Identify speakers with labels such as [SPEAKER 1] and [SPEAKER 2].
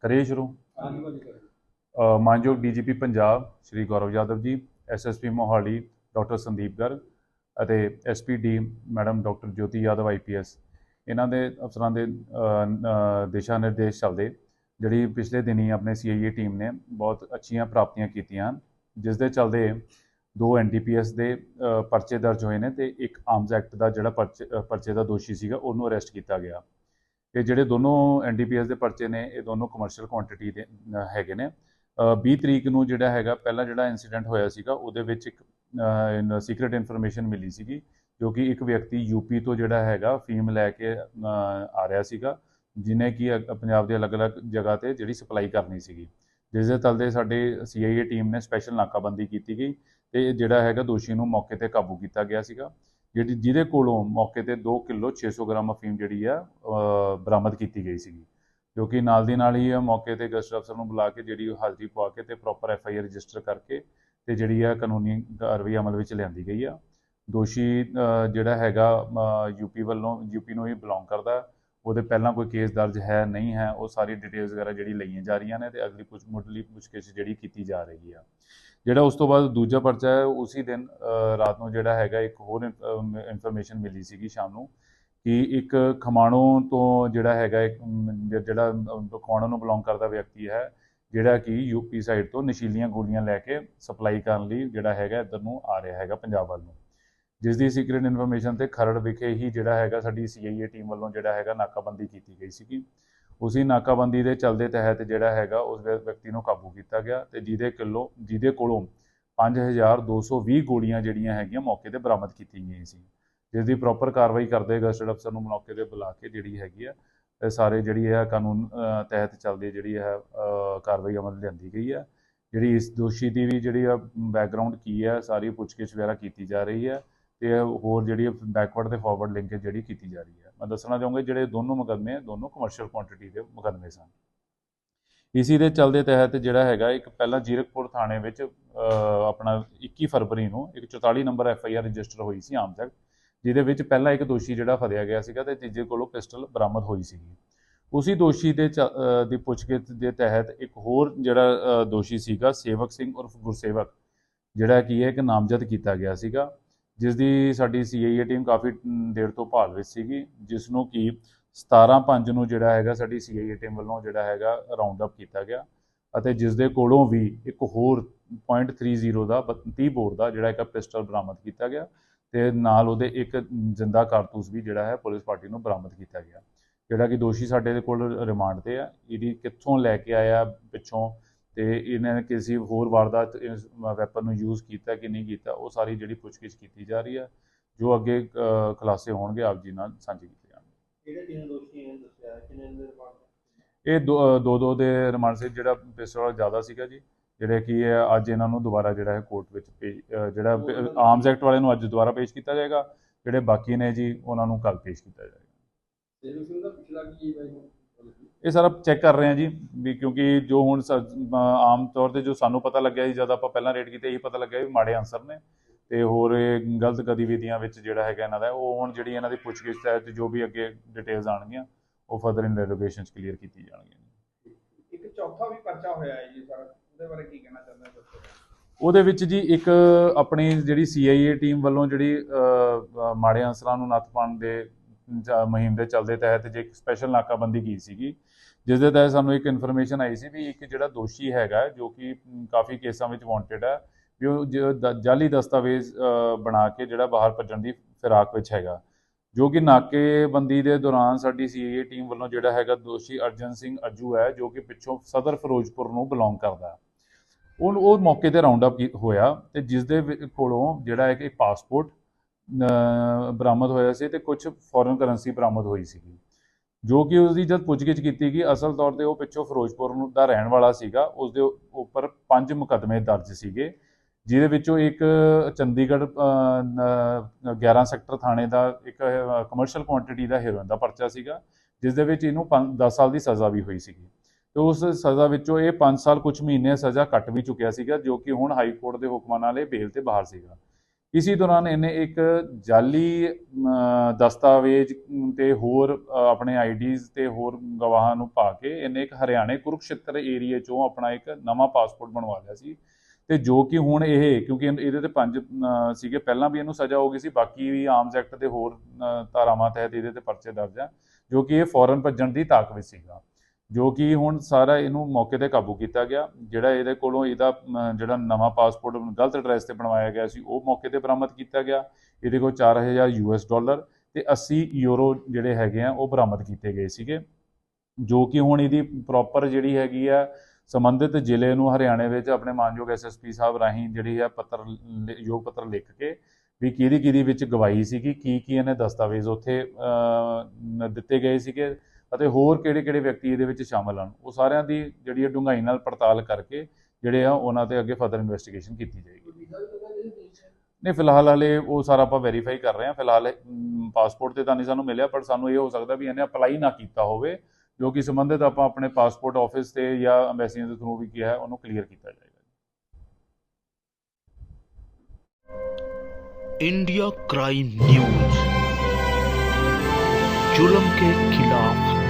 [SPEAKER 1] ਕਰੀਏ ਸ਼ੁਰੂ? ਅ, ਮਾਨਯੋਗ DGP Punjab Shri Gaurav Yadav ji SSP Mohali doctor Sandeep Garg ਅਤੇ SPD madam doctor Jyoti Yadav IPS ਇਹਨਾਂ ਦੇ ਅਫਸਰਾਂ ਦੇ ਦਿਸ਼ਾ ਨਿਰਦੇਸ਼ ਚੱਲਦੇ ਜਿਹੜੀ ਪਿਛਲੇ ਦਿਨੀ ਆਪਣੇ ਸੀਆਈਏ ਟੀਮ ਨੇ ਬਹੁਤ ਅੱਛੀਆਂ ਪ੍ਰਾਪਤੀਆਂ ਕੀਤੀਆਂ ਹਨ, ਜਿਸ ਦੇ ਚੱਲਦੇ ਦੋ ਐਨਡੀਪੀਐਸ ਦੇ ਪਰਚੇ ਦਰਜ ਹੋਏ ਨੇ ਤੇ ਇੱਕ ਆਰਮਸ ਐਕਟ ਦਾ ਜਿਹੜਾ ਪਰਚੇ ਪਰਚੇ ਦਾ ਦੋਸ਼ੀ ਸੀਗਾ ਉਹਨੂੰ ਅਰੈਸਟ ਕੀਤਾ ਗਿਆ। ਇਹ ਜਿਹੜੇ ਦੋਨੋਂ ਐਨਡੀਪੀਐਸ ਦੇ ਪਰਚੇ ਨੇ ਇਹ ਦੋਨੋਂ ਕਮਰਸ਼ੀਅਲ ਕੁਆਂਟੀਟੀ ਦੇ ਹੈਗੇ ਨੇ। ਅ, 20 ਤਰੀਕ ਨੂੰ ਜਿਹੜਾ ਹੈਗਾ ਪਹਿਲਾ ਜਿਹੜਾ ਇਨਸੀਡੈਂਟ ਹੋਇਆ ਸੀਗਾ ਉਹਦੇ ਵਿੱਚ ਇੱਕ ਸੀਕ੍ਰੀਟ ਇਨਫੋਰਮੇਸ਼ਨ ਮਿਲੀ ਸੀਗੀ ਜੋ ਕਿ ਇੱਕ ਵਿਅਕਤੀ ਯੂਪੀ ਤੋਂ ਜਿਹੜਾ ਹੈਗਾ ਫੀਮ ਲੈ ਕੇ ਆ ਰਿਹਾ ਸੀਗਾ ਜਿਨੇ ਕਿ ਅ- ਪੰਜਾਬ ਦੇ ਅਲੱਗ-ਅਲੱਗ ਜਗ੍ਹਾ ਤੇ ਜਿਹੜੀ ਸਪਲਾਈ ਕਰਨੀ ਸੀਗੀ। ਜਿਸ ਦੇ ਤਲਦੇ ਸਾਡੇ ਸੀਆਈਏ ਟੀਮ ਨੇ ਸਪੈਸ਼ਲ ਨਾਕਾਬੰਦੀ ਕੀਤੀ ਗਈ ਤੇ ਜਿਹੜਾ ਹੈਗਾ ਦੋਸ਼ੀ ਨੂੰ ਮੌਕੇ ਤੇ ਕਾਬੂ ਕੀਤਾ ਗਿਆ ਸੀਗਾ। ਜਿਹੜੀ ਜਿਹਦੇ ਕੋਲੋਂ ਮੌਕੇ ਤੇ 2 ਕਿਲੋ 600 ਗ੍ਰਾਮ ਅਫੀਮ ਜਿਹੜੀ ਆ ਬਰਾਮਦ ਕੀਤੀ ਗਈ ਸੀਗੀ। ਜੋ ਕਿ ਨਾਲ ਦੀ ਨਾਲ ਹੀ ਮੌਕੇ ਤੇ ਗਸਟ ਅਫਸਰ ਨੂੰ ਬੁਲਾ ਕੇ ਜਿਹੜੀ ਉਹ ਹਾਜ਼ਰੀ ਪਵਾ ਕੇ ਤੇ proper F I R register ਕਰਕੇ ਤੇ ਜਿਹੜੀ ਆ ਕਾਨੂੰਨੀ ਕਾਰਵਾਈ ਅਮਲ ਵਿੱਚ ਲਿਆਂਦੀ ਗਈ ਆ। ਦੋਸ਼ੀ ਜਿਹੜਾ ਹੈਗਾ ਯੂਪੀ ਵੱਲੋਂ ਯੂਪੀ ਨੂੰ ਹੀ ਬਿਲੋਂਗ ਕਰਦਾ। ਉਹਦੇ ਪਹਿਲਾਂ ਕੋਈ ਕੇਸ ਦਰਜ ਹੈ ਨਹੀਂ ਹੈ ਉਹ ਸਾਰੀ ਡਿਟੇਲਸ ਵਗੈਰਾ ਜਿਹੜੀ ਲਈਆਂ ਜਾ ਰਹੀਆਂ ਨੇ ਤੇ ਅਗਲੀ ਪੁੱਛ ਮੁੱਢਲੀ ਪੁੱਛਗਿੱਛ ਜਿਹੜੀ ਕੀਤੀ ਜਾ ਰਹੀ ਆ। ਜਿਹੜਾ ਉਸ ਤੋਂ ਬਾਅਦ ਦੂਜਾ ਪਰਚਾ ਹੈ ਉਸੇ ਦਿਨ ਰਾਤ ਨੂੰ ਜਿਹੜਾ ਹੈਗਾ ਇੱਕ ਹੋਰ ਇਨਫੋਰਮੇਸ਼ਨ ਮਿਲੀ ਸੀਗੀ ਸ਼ਾਮ ਨੂੰ ਕਿ ਇੱਕ ਖਮਾਣੋ ਤੋਂ ਜਿਹੜਾ ਹੈਗਾ ਇੱਕ ਜਿਹੜਾ ਅ, ਖਮਾਣੋ ਨੂੰ ਬਿਲੋਂਗ ਕਰਦਾ ਵਿਅਕਤੀ ਹੈ ਜਿਹੜਾ ਕਿ ਯੂਪੀ ਸਾਈਡ ਤੋਂ ਨਸ਼ੀਲੀਆਂ ਗੋਲੀਆਂ ਲੈ ਕੇ ਸਪਲਾਈ ਕਰਨ ਲਈ ਜਿਹੜਾ ਹੈਗਾ ਇੱਧਰ ਨੂੰ ਆ ਰਿਹਾ ਹੈਗਾ ਪੰਜਾਬ ਵੱਲ ਨੂੰ। ਜਿਸ ਦੀ ਸੀਕ੍ਰੀਟ ਇਨਫੋਰਮੇਸ਼ਨ ਤੇ ਖਰੜ ਵਿਖੇ ਹੀ ਜਿਹੜਾ ਹੈਗਾ ਸਾਡੀ ਸੀਆਈਏ ਟੀਮ ਵੱਲੋਂ ਜਿਹੜਾ ਹੈਗਾ ਨਾਕਾਬੰਦੀ ਕੀਤੀ ਗਈ ਸੀਗੀ। ਉਸੇ ਨਾਕਾਬੰਦੀ ਦੇ ਚਲਦੇ ਤਹਿਤ ਜਿਹੜਾ ਹੈਗਾ ਉਸ ਵਿਅਕਤੀ ਨੂੰ ਕਾਬੂ ਕੀਤਾ ਗਿਆ ਤੇ ਜਿਹਦੇ ਕਿਲੋ, ਜਿਹਦੇ ਕੋਲੋਂ 5220 ਗੋਲੀਆਂ ਜਿਹੜੀਆਂ ਹੈਗੀਆਂ ਮੌਕੇ ਤੇ ਬਰਾਮਦ ਕੀਤੀਆਂ ਗਈਆਂ ਸੀ। ਜਿਸ ਦੀ ਪ੍ਰੋਪਰ ਕਾਰਵਾਈ ਕਰਦੇ ਗਸਟਡ ਅਫਸਰ ਨੂੰ ਮੌਕੇ ਤੇ ਬੁਲਾ ਕੇ ਜਿਹੜੀ ਹੈਗੀ ਆ ਸਾਰੇ ਜਿਹੜੀ ਹੈ ਕਾਨੂੰਨ ਤਹਿਤ ਚੱਲਦੀ ਜਿਹੜੀ ਹੈ ਕਾਰਵਾਈ ਅਮਲ ਲਿਆਂਦੀ ਗਈ ਹੈ ਜਿਹੜੀ ਇਸ ਦੋਸ਼ੀ ਦੀ ਵੀ ਜਿਹੜੀ ਆ ਬੈਕਗ੍ਰਾਉਂਡ ਕੀ ਹੈ ਸਾਰੀ ਪੁੱਛਗਿੱਛ ਵਗੈਰਾ ਕੀਤੀ ਜਾ ਰਹੀ ਹੈ ਤੇ ਹੋਰ ਜਿਹੜੀ ਬੈਕਵਰਡ ਤੇ ਫਾਰਵਰਡ ਲਿੰਕੇਜ ਜਿਹੜੀ ਕੀਤੀ ਜਾ ਰਹੀ ਹੈ। ਮੈਂ ਦੱਸਣਾ ਚਾਹੂੰਗਾ ਜਿਹੜੇ ਦੋਨੋਂ ਮੁਕੱਦਮੇ ਦੋਨੋਂ ਕਮਰਸ਼ੀਅਲ ਕੁਆਂਟੀਟੀ ਦੇ ਮੁਕੱਦਮੇ ਸਨ। ਇਸੀ ਦੇ ਚੱਲਦੇ ਤਹਿਤ ਜਿਹੜਾ ਹੈਗਾ, ਇੱਕ ਪਹਿਲਾਂ ਜੀਰਕਪੁਰ ਥਾਣੇ ਵਿੱਚ ਆਪਣਾ 21 ਫਰਵਰੀ ਨੂੰ ਇੱਕ 44 number F I R register ਹੋਈ ਸੀ ਆਮ ਤੱਕ, ਜਿਹਦੇ ਵਿੱਚ ਪਹਿਲਾਂ ਇੱਕ ਦੋਸ਼ੀ ਜਿਹੜਾ ਫੜਿਆ ਗਿਆ ਸੀਗਾ ਤੇ ਤੀਜੇ ਕੋਲੋਂ ਪਿਸਟਲ ਬਰਾਮਦ ਹੋਈ ਸੀਗੀ। ਉਸੇ ਦੋਸ਼ੀ ਦੇ ਚ- ਦੀ ਪੁੱਛਗਿੱਛ ਦੇ ਤਹਿਤ ਇੱਕ ਹੋਰ ਜਿਹੜਾ ਦੋਸ਼ੀ ਸੀਗਾ, ਸੇਵਕ ਸਿੰਘ ਉਰਫ ਗੁਰਸੇਵਕ, ਜਿਹੜਾ ਕੀ ਹੈ ਇੱਕ ਨਾਮਜ਼ਦ ਕੀਤਾ ਗਿਆ ਸੀਗਾ। ਜਿਸ ਦੀ ਸਾਡੀ ਸੀਆਈਏ ਟੀਮ ਕਾਫੀ ਦੇਰ ਤੋਂ ਭਾਲ ਵਿੱਚ ਸੀਗੀ ਜਿਸ ਨੂੰ ਕਿ 17 5 ਨੂੰ ਜਿਹੜਾ ਹੈਗਾ ਸਾਡੀ ਸੀਆਈਏ ਟੀਮ ਵੱਲੋਂ ਜਿਹੜਾ ਹੈਗਾ ਰਾਉਂਡ ਅਪ ਕੀਤਾ ਗਿਆ ਅਤੇ ਜਿਸ ਦੇ ਕੋਲੋਂ ਵੀ ਇੱਕ ਹੋਰ .30 ਦਾ 32 ਬੋਰ ਦਾ ਜਿਹੜਾ ਇੱਕ ਪਿਸਟਲ ਬਰਾਮਦ ਕੀਤਾ ਗਿਆ ਤੇ ਨਾਲ ਉਹਦੇ ਇੱਕ ਜ਼ਿੰਦਾ ਕਾਰਤੂਸ ਵੀ ਜਿਹੜਾ ਹੈ ਪੁਲਿਸ ਪਾਰਟੀ ਨੂੰ ਬਰਾਮਦ ਕੀਤਾ ਗਿਆ। ਜਿਹੜਾ ਕਿ ਦੋਸ਼ੀ ਸਾਡੇ ਕੋਲ ਰਿਮਾਂਡ ਤੇ ਆ ਇਹਦੀ ਕਿੱਥੋਂ ਲੈ ਕੇ ਆਇਆ, ਪਿੱਛੋਂ ਤੇ ਇਹਨੇ ਕਿਸੇ ਹੋਰ ਵਾਰਦਾਤ ਇਸ ਵੈਪਨ ਨੂੰ ਯੂਜ਼ ਕੀਤਾ ਕਿ ਨਹੀਂ ਕੀਤਾ ਉਹ ਸਾਰੀ ਜਿਹੜੀ ਪੁੱਛਗਿੱਛ ਕੀਤੀ ਜਾ ਰਹੀ ਹੈ ਜੋ ਅੱਗੇ ਖੁਲਾਸੇ ਹੋਣਗੇ ਆਪ ਜੀ ਨਾਲ ਸਾਂਝੇ ਕੀਤੇ ਜਾਣਗੇ।
[SPEAKER 2] ਜਿਹੜੇ ਤਿੰਨ ਦੋਸ਼ੀ ਨੇ ਦੱਸਿਆ? ਕਿੰਨੇ ਦੇ ਰਿਮਾਂਡ
[SPEAKER 1] ਇਹ ਦੋ ਦੋ ਦੋ ਰਿਮਾਂਡ ਸੀ ਜਿਹੜਾ ਪਿਸਟਲ ਵਾਲਾ ਜ਼ਿਆਦਾ ਸੀਗਾ ਜੀ ਜਿਹੜੇ ਕਿ ਇਹ ਅੱਜ ਇਹਨਾਂ ਨੂੰ ਦੁਬਾਰਾ ਜਿਹੜਾ ਹੈ ਕੋਰਟ ਵਿੱਚ ਜਿਹੜਾ ਆਰਮਸ ਐਕਟ ਵਾਲੇ ਨੂੰ ਅੱਜ ਦੁਬਾਰਾ ਪੇਸ਼ ਕੀਤਾ ਜਾਏਗਾ ਜਿਹੜੇ ਬਾਕੀ ਨੇ ਜੀ ਉਹਨਾਂ ਨੂੰ ਕੱਲ ਪੇਸ਼ ਕੀਤਾ ਜਾਏਗਾ।
[SPEAKER 2] ਹੈ
[SPEAKER 1] ਇਹ ਸਾਰਾ ਚੈੱਕ ਕਰ ਰਹੇ ਹਾਂ ਜੀ ਵੀ ਕਿਉਂਕਿ ਜੋ ਹੁਣ ਆਮ ਤੌਰ ਤੇ ਜੋ ਸਾਨੂੰ ਪਤਾ ਲੱਗਿਆ ਸੀ ਜਦ ਆਪਾਂ ਪਹਿਲਾਂ ਰੇਡ ਕੀਤੇ ਇਹੀ ਪਤਾ ਲੱਗਿਆ ਵੀ ਮਾੜੇ ਆਨਸਰ ਨੇ। ਤੇ ਹੋਰ ਇਹ ਗਲਤ ਗਤੀਵਿਧੀਆਂ ਵਿੱਚ ਜਿਹੜਾ ਹੈਗਾ ਇਹਨਾਂ ਦਾ ਉਹ ਹੁਣ ਜਿਹੜੀ ਇਹਨਾਂ ਦੀ ਪੁੱਛਗਿੱਛ ਤਹਿਤ ਜੋ ਵੀ ਅੱਗੇ ਡਿਟੇਲਸ ਆਣਗੀਆਂ ਉਹ ਫਰਦਰ ਇਨਵੈਸਟੀਗੇਸ਼ਨਸ ਕਲੀਅਰ ਕੀਤੀ ਜਾਣਗੀਆਂ।
[SPEAKER 3] ਇੱਕ ਚੌਥਾ ਵੀ ਪਰਚਾ ਹੋਇਆ ਹੈ ਜੀ ਸਰ ਉਹਦੇ ਬਾਰੇ ਕੀ ਕਹਿਣਾ ਚਾਹੁੰਦੇ ਹੋ
[SPEAKER 1] ਉਹਦੇ ਵਿੱਚ ਜੀ ਇੱਕ ਆਪਣੀ ਜਿਹੜੀ ਸੀਆਈਏ ਟੀਮ ਵੱਲੋਂ ਜਿਹੜੀ ਮਾੜੇ ਅਨਸਰਾਂ ਨੂੰ ਨੱਥ ਪਾਉਣ ਦੇ ਮੁਹਿੰਮ ਦੇ ਚੱਲਦੇ ਤਹਿਤ ਜੇ ਇੱਕ ਸਪੈਸ਼ਲ ਨਾਕਾਬੰਦੀ ਕੀ ਸੀਗੀ ਜਿਸ ਦੇ ਤਹਿਤ ਸਾਨੂੰ ਇੱਕ ਇਨਫੋਰਮੇਸ਼ਨ ਆਈ ਸੀ ਵੀ ਇੱਕ ਜਿਹੜਾ ਦੋਸ਼ੀ ਹੈਗਾ, ਜੋ ਕਿ ਕਾਫੀ ਕੇਸਾਂ ਵਿੱਚ ਵਾਂਟਡ ਹੈ ਵੀ ਉਹ ਜਾਲੀ ਦਸਤਾਵੇਜ਼ ਬਣਾ ਕੇ ਜਿਹੜਾ ਬਾਹਰ ਭੱਜਣ ਦੀ ਫਿਰਾਕ ਵਿੱਚ ਹੈਗਾ। ਜੋ ਕਿ ਨਾਕੇਬੰਦੀ ਦੇ ਦੌਰਾਨ ਸਾਡੀ ਸੀਆਈਏ ਟੀਮ ਵੱਲੋਂ ਜਿਹੜਾ ਹੈਗਾ ਦੋਸ਼ੀ ਅਰਜਨ ਸਿੰਘ ਅੱਜੂ ਹੈ, ਜੋ ਕਿ ਪਿੱਛੋਂ ਸਦਰ ਫਿਰੋਜ਼ਪੁਰ ਨੂੰ ਬਿਲੋਂਗ ਕਰਦਾ। ਹੈ ਉਹ ਉਹ ਮੌਕੇ ਤੇ ਰਾਉਂਡ ਅਪ ਹੋਇਆ ਤੇ ਜਿਸ ਦੇ ਵਿ- ਕੋਲੋਂ ਜਿਹੜਾ ਹੈ ਕਿ ਪਾਸਪੋਰਟ ਬਰਾਮਦ ਹੋਇਆ ਸੀ ਤੇ ਕੁਝ ਫੋਰਨ ਕਰੰਸੀ ਬਰਾਮਦ ਹੋਈ ਸੀਗੀ। ਜੋ ਕਿ ਉਸ ਦੀ ਜਦ ਪੁੱਛਗਿੱਛ ਕੀਤੀ ਗਈ ਅਸਲ ਤੌਰ ਤੇ ਉਹ ਪਿੱਛੋਂ ਫਿਰੋਜ਼ਪੁਰ ਦਾ ਰਹਿਣ ਵਾਲਾ ਸੀਗਾ। ਉਸ ਦੇ ਉੱਪਰ ਪੰਜ ਮੁਕੱਦਮੇ ਦਰਜ ਸੀਗੇ ਜਿਹਦੇ ਵਿੱਚੋਂ ਇੱਕ ਚੰਡੀਗੜ੍ਹ ਅ, 11 ਸੈਕਟਰ ਥਾਣੇ ਦਾ ਇੱਕ ਕਮਰਸ਼ੀਅਲ ਕੁਆਂਟੀਟੀ ਦਾ ਹੀਰੋਇਨ ਦਾ ਪਰਚਾ ਸੀਗਾ ਜਿਸ ਦੇ ਵਿੱਚ ਇਹਨੂੰ 10 ਸਾਲ ਦੀ ਸਜ਼ਾ ਵੀ ਹੋਈ ਸੀਗੀ। ਤੇ ਉਸ ਸਜ਼ਾ ਵਿੱਚੋਂ ਇਹ 5 ਸਾਲ ਕੁਝ ਮਹੀਨੇ ਸਜ਼ਾ ਕੱਟ ਵੀ ਚੁੱਕਿਆ ਸੀਗਾ ਜੋ ਕਿ ਹੁਣ ਹਾਈ ਕੋਰਟ ਦੇ ਹੁਕਮਾਂ ਨਾਲ ਇਹ ਬੇਲ ਤੇ ਬਾਹਰ ਸੀਗਾ। ਇਸੇ ਦੌਰਾਨ ਇਹਨੇ ਇੱਕ ਜਾਲੀ ਅਮ, ਦਸਤਾਵੇਜ਼ ਤੇ ਹੋਰ ਆਪਣੇ ਆਈਡੀਜ਼ ਤੇ ਹੋਰ ਗਵਾਹਾਂ ਨੂੰ ਪਾ ਕੇ ਇਹਨੇ ਇੱਕ ਹਰਿਆਣੇ ਕੁਰੂਕਸ਼ੇਤਰ ਏਰੀਏ ਚੋਂ ਆਪਣਾ ਇੱਕ ਨਵਾਂ ਪਾਸਪੋਰਟ ਬਣਵਾ ਲਿਆ ਸੀ। ਤੇ ਜੋ ਕਿ ਹੁਣ ਇਹ ਕਿਉਂਕਿ ਇਹਦੇ ਤੇ ਪੰਜ ਸੀਗੇ ਪਹਿਲਾਂ ਵੀ ਇਹਨੂੰ ਸਜ਼ਾ ਹੋ ਗਈ ਸੀ ਬਾਕੀ ਵੀ ਆਰਮਸ ਐਕਟ ਦੇ ਹੋਰ ਧਾਰਾਵਾਂ ਤਹਿਤ ਇਹਦੇ ਤੇ ਪਰਚੇ ਦਰਜ ਆ ਜੋ ਕਿ ਇਹ ਫੌਰਨ ਭੱਜਣ ਦੀ ਤਾਕ ਵਿੱਚ ਸੀਗਾ। ਜੋ ਕਿ ਹੁਣ ਸਾਰਾ ਇਹਨੂੰ ਮੌਕੇ ਤੇ ਕਾਬੂ ਕੀਤਾ ਗਿਆ। ਜਿਹੜਾ ਇਹਦੇ ਕੋਲੋਂ ਇਹਦਾ ਜਿਹੜਾ ਨਵਾਂ ਪਾਸਪੋਰਟ ਗਲਤ ਐਡਰੈਸ ਤੇ ਬਣਵਾਇਆ ਗਿਆ ਸੀ, ਉਹ ਮੌਕੇ ਤੇ ਬਰਾਮਦ ਕੀਤਾ ਗਿਆ। ਇਹਦੇ ਕੋਲ 4000 ਯੂਐਸ ਡਾਲਰ ਤੇ 80 ਯੂਰੋ ਜਿਹੜੇ ਹੈਗੇ ਆ, ਉਹ ਬਰਾਮਦ ਕੀਤੇ ਗਏ ਸੀਗੇ। ਜੋ ਕਿ ਹੁਣ ਇਹਦੀ ਪ੍ਰੋਪਰ ਜਿਹੜੀ ਹੈਗੀ ਆ, ਸੰਬੰਧਿਤ ਜ਼ਿਲ੍ਹੇ ਨੂੰ ਹਰਿਆਣੇ ਵਿੱਚ ਆਪਣੇ ਮਾਨਯੋਗ ਐਸਐਸਪੀ ਸਾਹਿਬ ਰਾਹੀਂ ਜਿਹੜੀ ਆ ਪੱਤਰ ਲ- ਯੋਗ ਪੱਤਰ ਲਿਖ ਕੇ ਵੀ ਕਿਹਦੀ ਕਿਹਦੀ ਵਿੱਚ ਗਵਾਹੀ ਸੀਗੀ, ਕੀ ਕੀ ਇਹਨੇ ਦਸਤਾਵੇਜ਼ ਉੱਥੇ ਦਿੱਤੇ ਗਏ ਸੀਗੇ। ਅਤੇ ਹੋਰ ਕਿਹੜੇ ਕਿਹੜੇ ਵਿਅਕਤੀ ਇਹਦੇ ਵਿੱਚ ਸ਼ਾਮਲ ਹਨ ਉਹ ਸਾਰਿਆਂ ਦੀ ਜਿਹੜੀ ਹੈ ਡੂੰਘਾਈ ਨਾਲ ਪੜਤਾਲ ਕਰਕੇ ਜਿਹੜੇ ਆ ਉਹਨਾਂ ਤੇ ਅੱਗੇ ਫਰਦਰ ਇਨਵੈਸਟੀਗੇਸ਼ਨ ਕੀਤੀ ਜਾਏਗੀ
[SPEAKER 2] ਕੋਈ ਵੀਜ਼ਾ ਵੀ ਲੱਗਾ ਜਿਹਦੇ ਦੇਸ਼ ਚ
[SPEAKER 1] ਨਹੀਂ ਫਿਲਹਾਲ ਹਲੇ ਉਹ ਸਾਰਾ ਆਪਾਂ ਵੈਰੀਫਾਈ ਕਰ ਰਹੇ ਹਾਂ ਫਿਲਹਾਲ ਪਾਸਪੋਰਟ ਤੇ ਤਾਂ ਨਹੀਂ ਸਾਨੂੰ ਮਿਲਿਆ ਪਰ ਸਾਨੂੰ ਇਹ ਹੋ ਸਕਦਾ ਵੀ ਇਹਨੇ ਅਪਲਾਈ ਨਾ ਕੀਤਾ ਹੋਵੇ ਜੋ ਕਿ ਸੰਬੰਧਿਤ ਆਪਾਂ ਆਪਣੇ ਪਾਸਪੋਰਟ ਆਫਿਸ ਤੇ ਜਾਂ ਐਮਬੈਸੀਆਂ ਦੇ ਥਰੂ ਵੀ ਕੀ ਹੈ ਉਹਨੂੰ ਕਲੀਅਰ ਕੀਤਾ ਜਾਏਗਾ
[SPEAKER 4] इंडिया क्राइम न्यूज जुल्म के खिलाफ